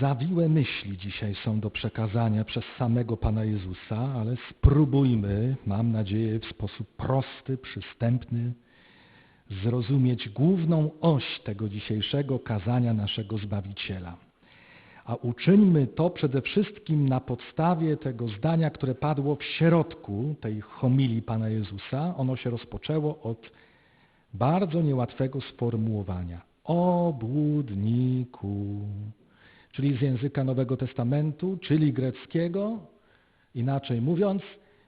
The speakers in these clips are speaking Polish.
Zawiłe myśli dzisiaj są do przekazania przez samego Pana Jezusa, ale spróbujmy, mam nadzieję, w sposób prosty, przystępny, zrozumieć główną oś tego dzisiejszego kazania naszego Zbawiciela. A uczyńmy to przede wszystkim na podstawie tego zdania, które padło w środku tej homilii Pana Jezusa. Ono się rozpoczęło od bardzo niełatwego sformułowania. Obłudniku czyli z języka Nowego Testamentu, czyli greckiego, inaczej mówiąc,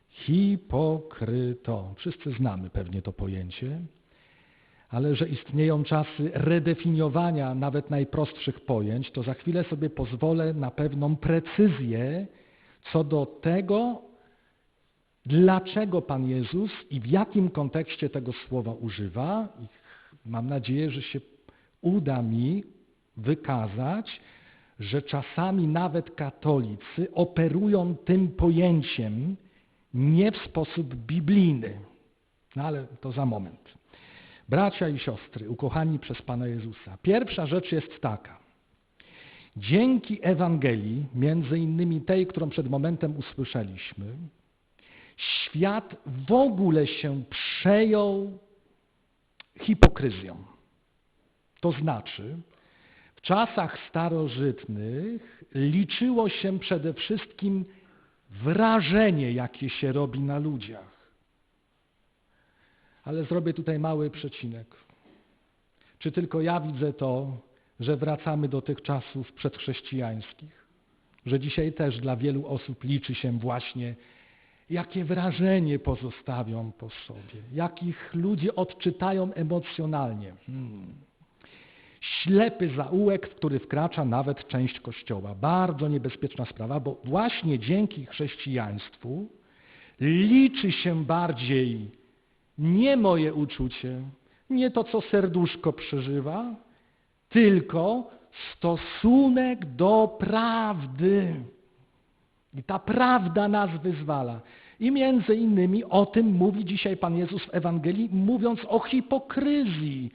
hipokryto. Wszyscy znamy pewnie to pojęcie, ale że istnieją czasy redefiniowania nawet najprostszych pojęć, to za chwilę sobie pozwolę na pewną precyzję co do tego, dlaczego Pan Jezus i w jakim kontekście tego słowa używa. Mam nadzieję, że się uda mi wykazać, że czasami nawet katolicy operują tym pojęciem nie w sposób biblijny. No ale to za moment. Bracia i siostry, ukochani przez Pana Jezusa, pierwsza rzecz jest taka. Dzięki Ewangelii, między innymi tej, którą przed momentem usłyszeliśmy, świat w ogóle się przejął hipokryzją. To znaczy, czasach starożytnych liczyło się przede wszystkim wrażenie, jakie się robi na ludziach. Ale zrobię tutaj mały przecinek. Czy tylko ja widzę to, że wracamy do tych czasów przedchrześcijańskich? Że dzisiaj też dla wielu osób liczy się właśnie, jakie wrażenie pozostawią po sobie, jakich ludzie odczytają emocjonalnie. Hmm ślepy zaułek, w który wkracza nawet część Kościoła. Bardzo niebezpieczna sprawa, bo właśnie dzięki chrześcijaństwu liczy się bardziej nie moje uczucie, nie to, co serduszko przeżywa, tylko stosunek do prawdy. I ta prawda nas wyzwala. I między innymi o tym mówi dzisiaj Pan Jezus w Ewangelii, mówiąc o hipokryzji,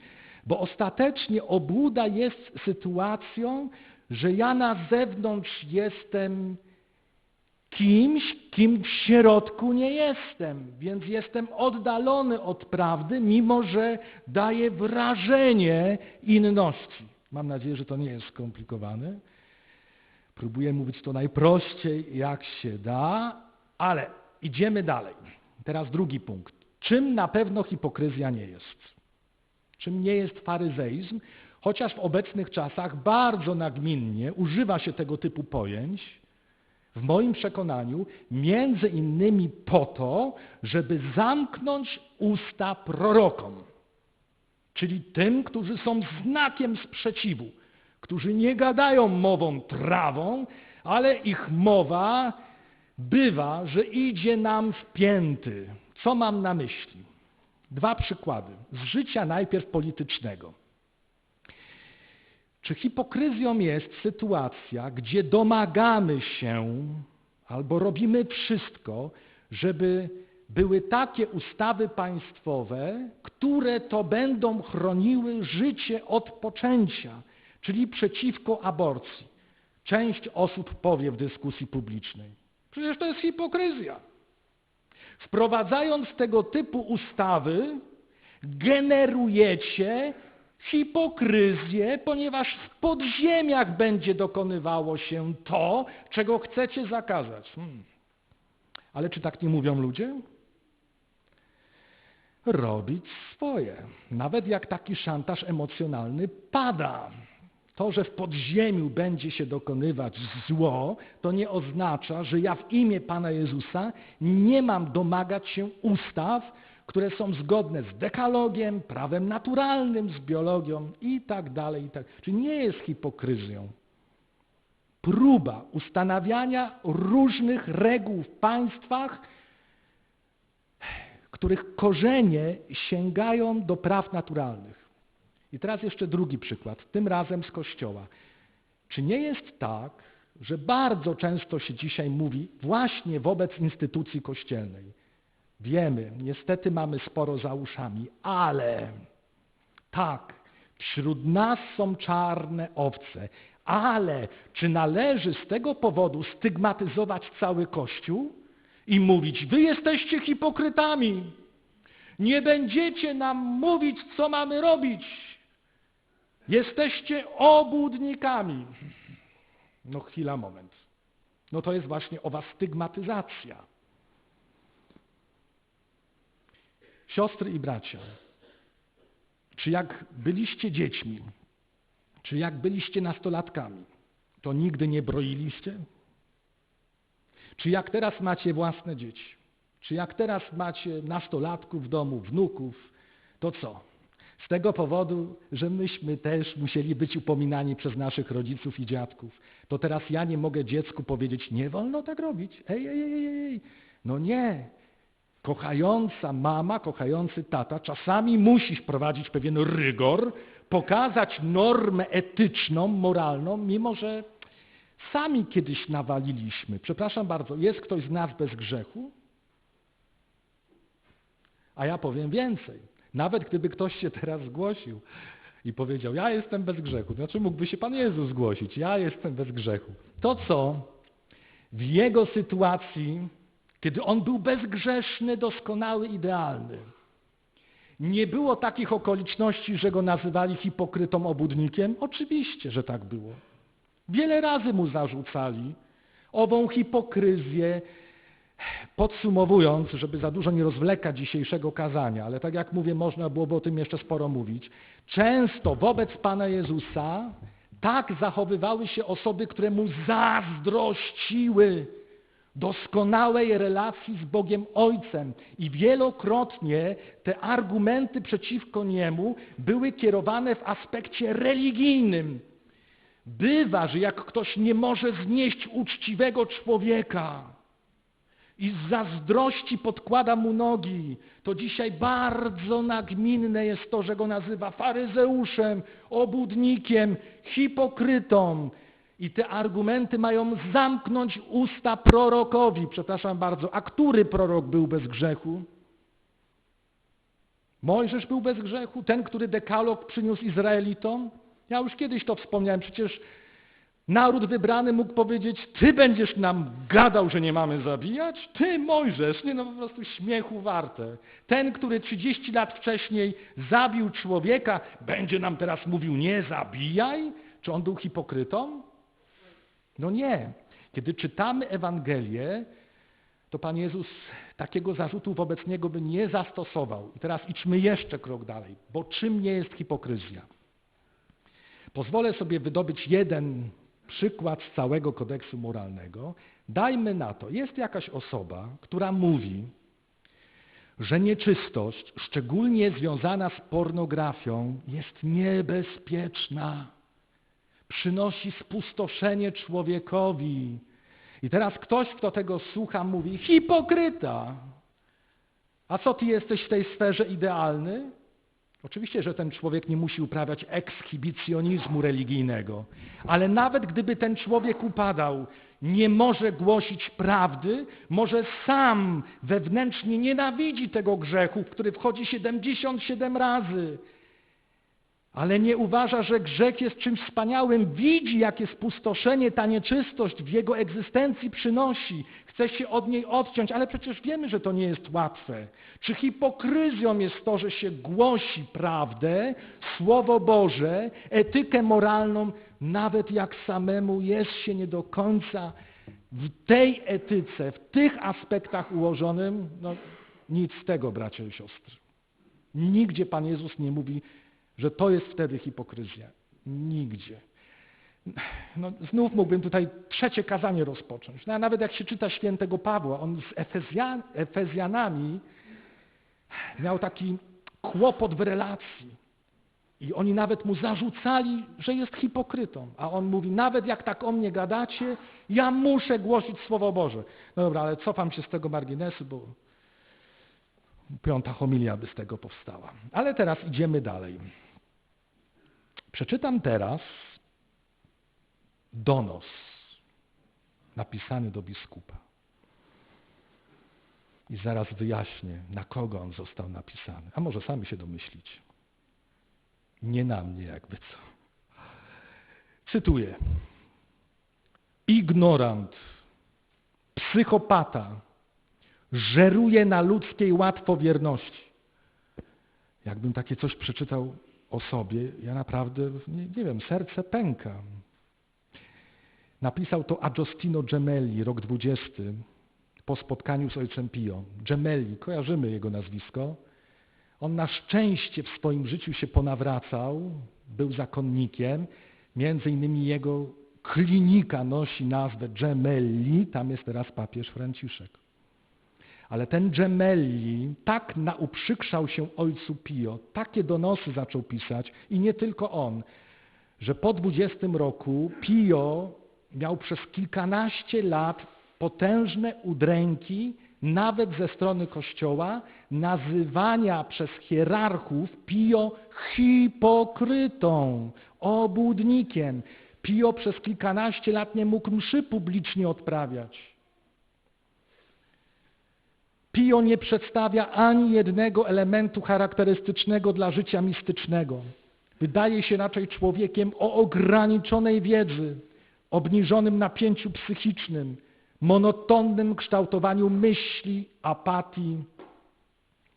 bo ostatecznie obłuda jest sytuacją, że ja na zewnątrz jestem kimś, kim w środku nie jestem, więc jestem oddalony od prawdy, mimo że daje wrażenie inności. Mam nadzieję, że to nie jest skomplikowane. Próbuję mówić to najprościej, jak się da, ale idziemy dalej. Teraz drugi punkt. Czym na pewno hipokryzja nie jest? Czym nie jest faryzeizm, chociaż w obecnych czasach bardzo nagminnie używa się tego typu pojęć, w moim przekonaniu, między innymi po to, żeby zamknąć usta prorokom, czyli tym, którzy są znakiem sprzeciwu, którzy nie gadają mową trawą, ale ich mowa bywa, że idzie nam w pięty. Co mam na myśli? Dwa przykłady z życia najpierw politycznego. Czy hipokryzją jest sytuacja, gdzie domagamy się albo robimy wszystko, żeby były takie ustawy państwowe, które to będą chroniły życie od poczęcia, czyli przeciwko aborcji? Część osób powie w dyskusji publicznej. Przecież to jest hipokryzja. Wprowadzając tego typu ustawy, generujecie hipokryzję, ponieważ w podziemiach będzie dokonywało się to, czego chcecie zakazać. Hmm. Ale czy tak nie mówią ludzie? Robić swoje. Nawet jak taki szantaż emocjonalny pada. To, że w podziemiu będzie się dokonywać zło, to nie oznacza, że ja w imię Pana Jezusa nie mam domagać się ustaw, które są zgodne z dekalogiem, prawem naturalnym, z biologią i tak dalej. I tak. Czyli nie jest hipokryzją. Próba ustanawiania różnych reguł w państwach, których korzenie sięgają do praw naturalnych. I teraz jeszcze drugi przykład, tym razem z Kościoła. Czy nie jest tak, że bardzo często się dzisiaj mówi właśnie wobec instytucji kościelnej? Wiemy, niestety mamy sporo za uszami, ale tak, Wśród nas są czarne owce, ale czy należy z tego powodu stygmatyzować cały Kościół i mówić, wy jesteście hipokrytami, nie będziecie nam mówić, co mamy robić, jesteście obłudnikami. No chwila, moment. No to jest właśnie owa stygmatyzacja. Siostry i bracia, czy jak byliście dziećmi, czy jak byliście nastolatkami, to nigdy nie broiliście? Czy jak teraz macie własne dzieci, czy jak teraz macie nastolatków w domu, wnuków, to co? Z tego powodu, że myśmy też musieli być upominani przez naszych rodziców i dziadków, to teraz ja nie mogę dziecku powiedzieć, nie wolno tak robić. Ej, ej, ej, ej. No nie. Kochająca mama, kochający tata czasami musi wprowadzić pewien rygor, pokazać normę etyczną, moralną, mimo że sami kiedyś nawaliliśmy. Przepraszam bardzo, jest ktoś z nas bez grzechu? A ja powiem więcej. Nawet gdyby ktoś się teraz zgłosił i powiedział, ja jestem bez grzechu, znaczy mógłby się Pan Jezus zgłosić, ja jestem bez grzechu. To co w jego sytuacji, kiedy on był bezgrzeszny, doskonały, idealny, nie było takich okoliczności, że go nazywali hipokrytą obudnikiem? Oczywiście, że tak było. Wiele razy mu zarzucali ową hipokryzję, Podsumowując, żeby za dużo nie rozwlekać dzisiejszego kazania, ale tak jak mówię, można byłoby o tym jeszcze sporo mówić, często wobec Pana Jezusa tak zachowywały się osoby, które mu zazdrościły doskonałej relacji z Bogiem Ojcem. I wielokrotnie te argumenty przeciwko niemu były kierowane w aspekcie religijnym. Bywa, że jak ktoś nie może znieść uczciwego człowieka, i z zazdrości podkłada mu nogi, to dzisiaj bardzo nagminne jest to, że go nazywa faryzeuszem, obłudnikiem, hipokrytą. I te argumenty mają zamknąć usta prorokowi. Przepraszam bardzo, a który prorok był bez grzechu? Mojżesz był bez grzechu? Ten, który dekalog przyniósł Izraelitom? Ja już kiedyś to wspomniałem, przecież Naród wybrany mógł powiedzieć, ty będziesz nam gadał, że nie mamy zabijać? Ty, Mojżesz, nie no po prostu śmiechu warte. Ten, który 30 lat wcześniej zabił człowieka, będzie nam teraz mówił, nie zabijaj? Czy on był hipokrytą? No nie. Kiedy czytamy Ewangelię, to Pan Jezus takiego zarzutu wobec Niego by nie zastosował. I teraz idźmy jeszcze krok dalej, bo czym nie jest hipokryzja? Pozwolę sobie wydobyć jeden przykład z całego kodeksu moralnego. Dajmy na to, jest jakaś osoba, która mówi, że nieczystość, szczególnie związana z pornografią, jest niebezpieczna. Przynosi spustoszenie człowiekowi. I teraz ktoś, kto tego słucha, mówi: hipokryta. A co ty jesteś w tej sferze idealny? Oczywiście, że ten człowiek nie musi uprawiać ekshibicjonizmu religijnego, ale nawet gdyby ten człowiek upadał, nie może głosić prawdy, może sam wewnętrznie nienawidzi tego grzechu, w który wchodzi 77 razy, ale nie uważa, że grzech jest czymś wspaniałym, widzi, jakie spustoszenie ta nieczystość w jego egzystencji przynosi, chce się od niej odciąć, ale przecież wiemy, że to nie jest łatwe. Czy hipokryzją jest to, że się głosi prawdę, Słowo Boże, etykę moralną, nawet jak samemu jest się nie do końca w tej etyce, w tych aspektach ułożonym? No, nic z tego, bracia i siostry. Nigdzie Pan Jezus nie mówi, że to jest wtedy hipokryzja. Nigdzie. No, znów mógłbym tutaj trzecie kazanie rozpocząć. No, a nawet jak się czyta świętego Pawła, on z Efezjan, Efezjanami miał taki kłopot w relacji. I oni nawet mu zarzucali, że jest hipokrytą. A on mówi, nawet jak tak o mnie gadacie, ja muszę głosić Słowo Boże. No dobra, ale cofam się z tego marginesu, bo piąta homilia by z tego powstała. Ale teraz idziemy dalej. Przeczytam teraz donos napisany do biskupa. I zaraz wyjaśnię, na kogo on został napisany. A może sami się domyślić. nie na mnie jakby co. Cytuję. Ignorant, psychopata, żeruje na ludzkiej łatwowierności. Jakbym takie coś przeczytał o sobie, ja naprawdę, nie, nie wiem, serce pęka. Napisał to Agostino Gemelli, rok 20, po spotkaniu z ojcem Pio. Gemelli, kojarzymy jego nazwisko. On na szczęście w swoim życiu się ponawracał, był zakonnikiem. Między innymi jego klinika nosi nazwę Gemelli, tam jest teraz papież Franciszek. Ale ten Gemelli tak nauprzykrzał się ojcu Pio, takie donosy zaczął pisać i nie tylko on, że po 20 roku Pio miał przez kilkanaście lat potężne udręki, nawet ze strony Kościoła, nazywania przez hierarchów Pio hipokrytą, obłudnikiem. Pio przez kilkanaście lat nie mógł mszy publicznie odprawiać. Pio nie przedstawia ani jednego elementu charakterystycznego dla życia mistycznego. Wydaje się raczej człowiekiem o ograniczonej wiedzy, obniżonym napięciu psychicznym, monotonnym kształtowaniu myśli, apatii,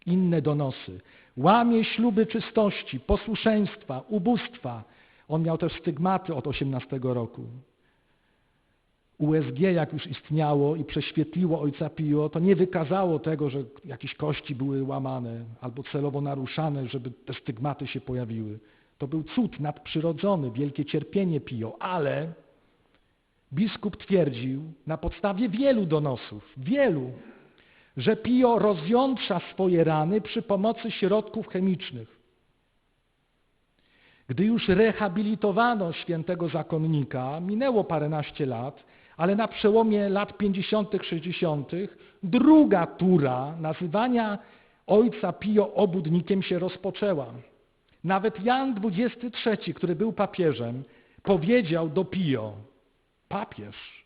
inne donosy. Łamie śluby czystości, posłuszeństwa, ubóstwa. On miał też stygmaty od 18 roku. USG, jak już istniało i prześwietliło ojca Pio, to nie wykazało tego, że jakieś kości były łamane albo celowo naruszane, żeby te stygmaty się pojawiły. To był cud nadprzyrodzony, wielkie cierpienie Pio, ale biskup twierdził na podstawie wielu donosów, wielu, że Pio rozjątrza swoje rany przy pomocy środków chemicznych. Gdy już rehabilitowano świętego zakonnika, minęło paręnaście lat, ale na przełomie lat 50., 60., druga tura nazywania ojca Pio obudnikiem się rozpoczęła. Nawet Jan XXIII, który był papieżem, powiedział do Pio, papież,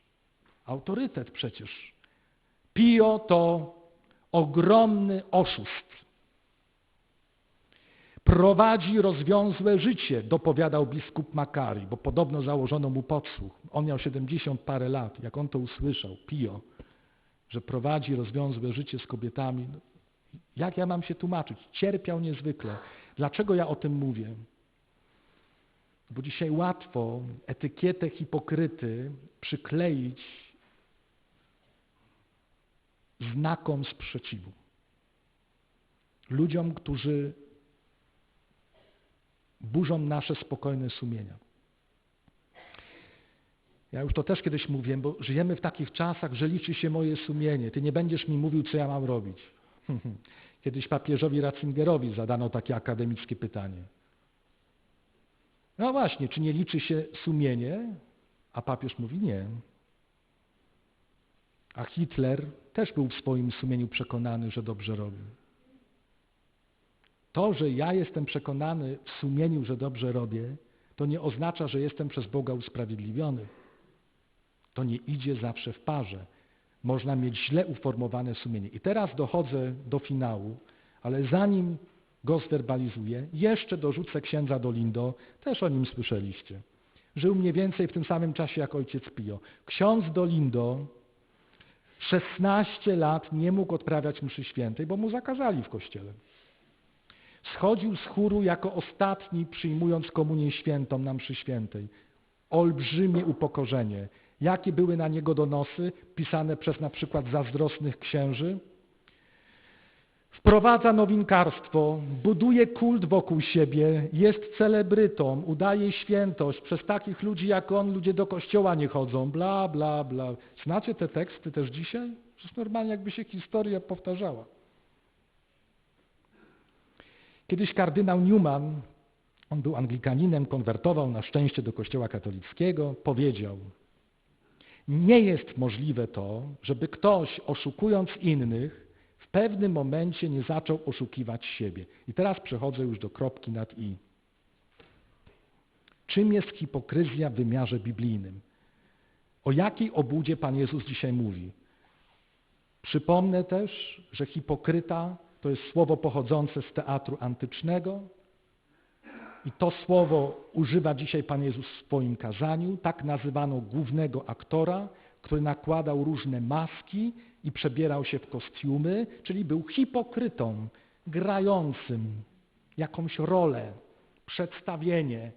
autorytet przecież, Pio to ogromny oszust. Prowadzi rozwiązłe życie, dopowiadał biskup Makari, bo podobno założono mu podsłuch. On miał 70 parę lat. Jak on to usłyszał, Pio, że prowadzi rozwiązłe życie z kobietami, no, jak ja mam się tłumaczyć? Cierpiał niezwykle. Dlaczego ja o tym mówię? Bo dzisiaj łatwo etykietę hipokryty przykleić znakom sprzeciwu. Ludziom, którzy burzą nasze spokojne sumienia. Ja już to też kiedyś mówiłem, bo żyjemy w takich czasach, że liczy się moje sumienie. Ty nie będziesz mi mówił, co ja mam robić. Kiedyś papieżowi Ratzingerowi zadano takie akademickie pytanie. No właśnie, czy nie liczy się sumienie? A papież mówi nie. A Hitler też był w swoim sumieniu przekonany, że dobrze robi. To, że ja jestem przekonany w sumieniu, że dobrze robię, to nie oznacza, że jestem przez Boga usprawiedliwiony. To nie idzie zawsze w parze. Można mieć źle uformowane sumienie. I teraz dochodzę do finału, ale zanim go zwerbalizuję, jeszcze dorzucę księdza Dolindo, też o nim słyszeliście. Żył mniej więcej w tym samym czasie jak ojciec Pio. Ksiądz Dolindo 16 lat nie mógł odprawiać mszy świętej, bo mu zakazali w kościele. Schodził z chóru jako ostatni, przyjmując komunię świętą na mszy świętej. Olbrzymie upokorzenie. Jakie były na niego donosy, pisane przez na przykład zazdrosnych księży? Wprowadza nowinkarstwo, buduje kult wokół siebie, jest celebrytą, udaje świętość. Przez takich ludzi jak on ludzie do kościoła nie chodzą, bla, bla, bla. Znacie te teksty też dzisiaj? Przecież normalnie jakby się historia powtarzała. Kiedyś kardynał Newman, on był anglikaninem, konwertował na szczęście do kościoła katolickiego, powiedział, nie jest możliwe to, żeby ktoś oszukując innych w pewnym momencie nie zaczął oszukiwać siebie. I teraz przechodzę już do kropki nad i. Czym jest hipokryzja w wymiarze biblijnym? O jakiej obłudzie Pan Jezus dzisiaj mówi? Przypomnę też, że hipokryta to jest słowo pochodzące z teatru antycznego I to słowo używa dzisiaj Pan Jezus w swoim kazaniu. Tak nazywano głównego aktora, który nakładał różne maski i przebierał się w kostiumy, czyli był hipokrytą, grającym jakąś rolę, przedstawienie.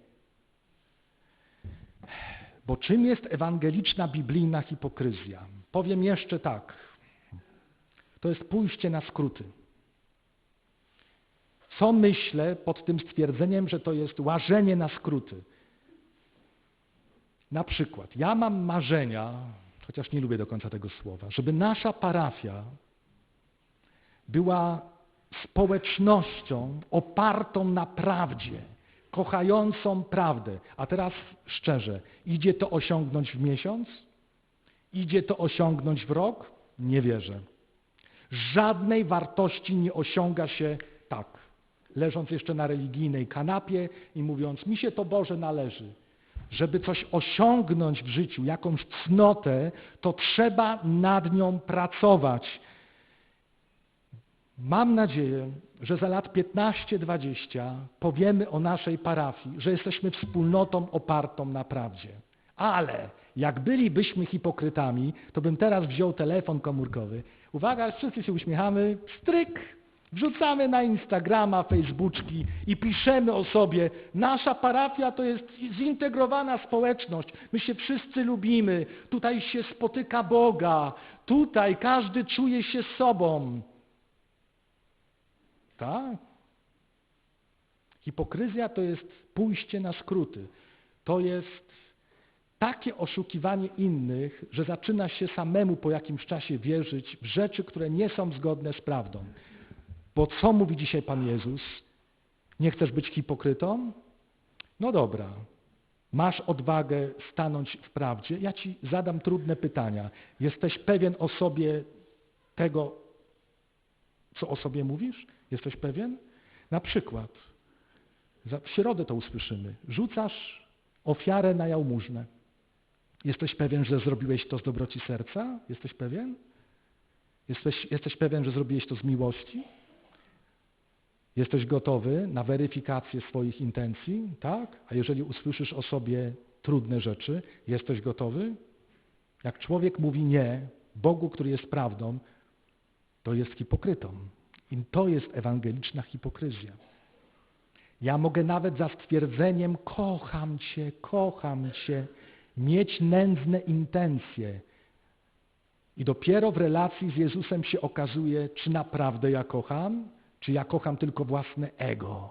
Bo czym jest ewangeliczna, biblijna hipokryzja? Powiem jeszcze tak. To jest pójście na skróty. Co myślę pod tym stwierdzeniem, że to jest łażenie na skróty? Na przykład, ja mam marzenia, chociaż nie lubię do końca tego słowa, żeby nasza parafia była społecznością opartą na prawdzie, kochającą prawdę. A teraz szczerze, idzie to osiągnąć w miesiąc? Idzie to osiągnąć w rok? Nie wierzę. Żadnej wartości nie osiąga się tak, leżąc jeszcze na religijnej kanapie i mówiąc, mi się to Boże należy. Żeby coś osiągnąć w życiu, jakąś cnotę, to trzeba nad nią pracować. Mam nadzieję, że za lat 15-20 powiemy o naszej parafii, że jesteśmy wspólnotą opartą na prawdzie. Ale jak bylibyśmy hipokrytami, to bym teraz wziął telefon komórkowy. Uwaga, wszyscy się uśmiechamy, stryk, wrzucamy na Instagrama, Facebooczki i piszemy o sobie, nasza parafia to jest zintegrowana społeczność, my się wszyscy lubimy, tutaj się spotyka Boga, tutaj każdy czuje się sobą. Tak? Hipokryzja to jest pójście na skróty. To jest takie oszukiwanie innych, że zaczyna się samemu po jakimś czasie wierzyć w rzeczy, które nie są zgodne z prawdą. Bo co mówi dzisiaj Pan Jezus? Nie chcesz być hipokrytą? No dobra. Masz odwagę stanąć w prawdzie? Ja Ci zadam trudne pytania. Jesteś pewien o sobie tego, co o sobie mówisz? Jesteś pewien? Na przykład, w środę to usłyszymy, rzucasz ofiarę na jałmużnę. Jesteś pewien, że zrobiłeś to z dobroci serca? Jesteś pewien? Jesteś, jesteś pewien, że zrobiłeś to z miłości? Jesteś gotowy na weryfikację swoich intencji? Tak? A jeżeli usłyszysz o sobie trudne rzeczy, jesteś gotowy? Jak człowiek mówi nie Bogu, który jest prawdą, to jest hipokrytą. I to jest ewangeliczna hipokryzja. Ja mogę nawet za stwierdzeniem kocham Cię, kocham Cię, mieć nędzne intencje. I dopiero w relacji z Jezusem się okazuje, czy naprawdę ja kocham, czy ja kocham tylko własne ego,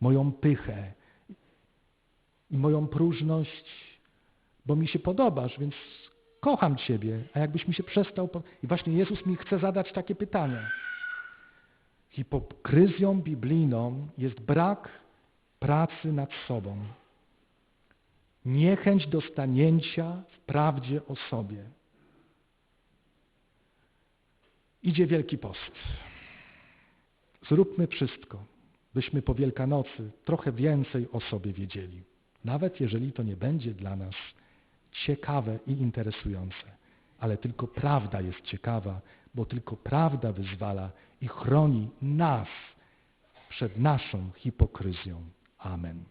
moją pychę i moją próżność, bo mi się podobasz, więc kocham Ciebie, a jakbyś mi się przestał... I właśnie Jezus mi chce zadać takie pytanie. Hipokryzją biblijną jest brak pracy nad sobą, niechęć do stanięcia w prawdzie o sobie. Idzie Wielki Post. Zróbmy wszystko, byśmy po Wielkanocy trochę więcej o sobie wiedzieli, nawet jeżeli to nie będzie dla nas ciekawe i interesujące. Ale tylko prawda jest ciekawa, bo tylko prawda wyzwala i chroni nas przed naszą hipokryzją. Amen.